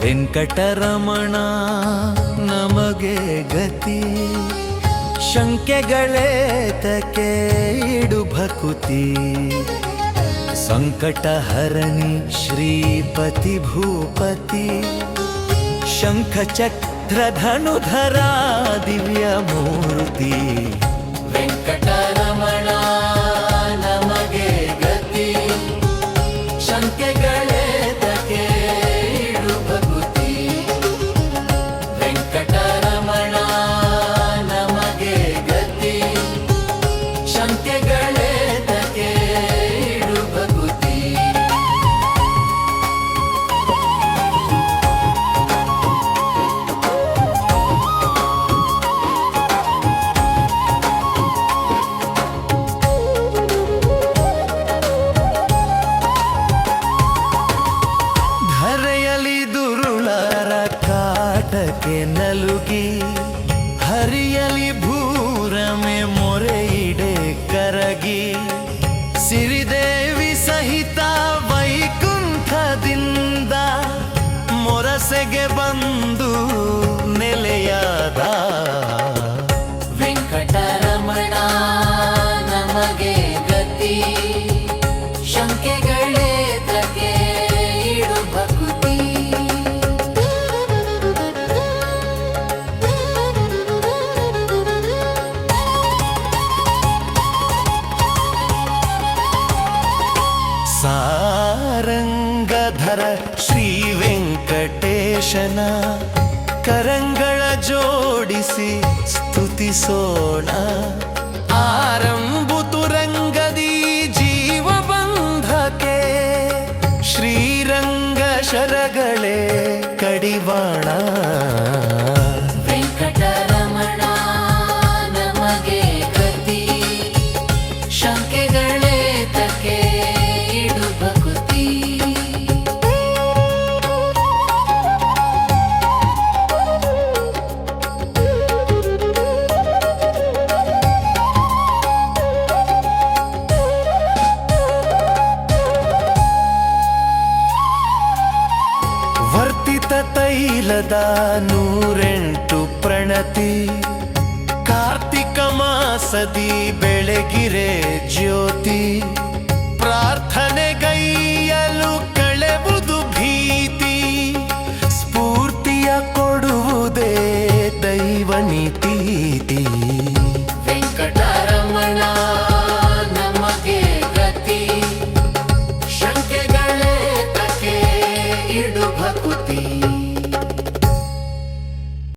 ವೆಂಕಟರಮಣ, ನಮಗೆ ಗತಿ. ಶಂಕೆಗಳೇತಕ್ಕೆ ಇಡು ಭಕುತಿ. ಸಂಕಟ ಹರಣಿ ಶ್ರೀಪತಿ ಭೂಪತಿ. ಶಂಖ ಚಕ್ರ ಧನುಧರ ದಿವ್ಯ ಮೂರ್ತಿ. ವೆಂಕಟರಮಣ ಕಾಟಕ್ಕೆ ನಲುಗಿ ಹರಿಯಲಿ ಭೂರಮೆ ಮೊರೆಯಿಡೆ ಕರಗಿ. ಸಿರಿದೇವಿ ಸಹಿತ ವೈಕುಂಠದಿಂದ ಮೊರಸೆಗೆ ಬಂದು ನೆಲೆಯಾದ. ವೆಂಕಟರಮಣ, ನಮಗೆ ಗತಿ. ಸಾರಂಗಧರ ಶ್ರೀ ವೆಂಕಟೇಶನ ಕರಂಗಳ ಜೋಡಿಸಿ ಸ್ತುತಿಸೋಣ. ಆರಂಭುತುರಂಗದಿ ಜೀವ ಬಂಧಕ್ಕೆ ಶ್ರೀರಂಗ ಶರಗಳೇ ಕಡಿವಾಣ. ತೈಲದ ನೂರೆಂಟು ಪ್ರಣತಿ ಕಾರ್ತಿಕ ಮಾಸದಿ ಬೆಳಗಿರೆ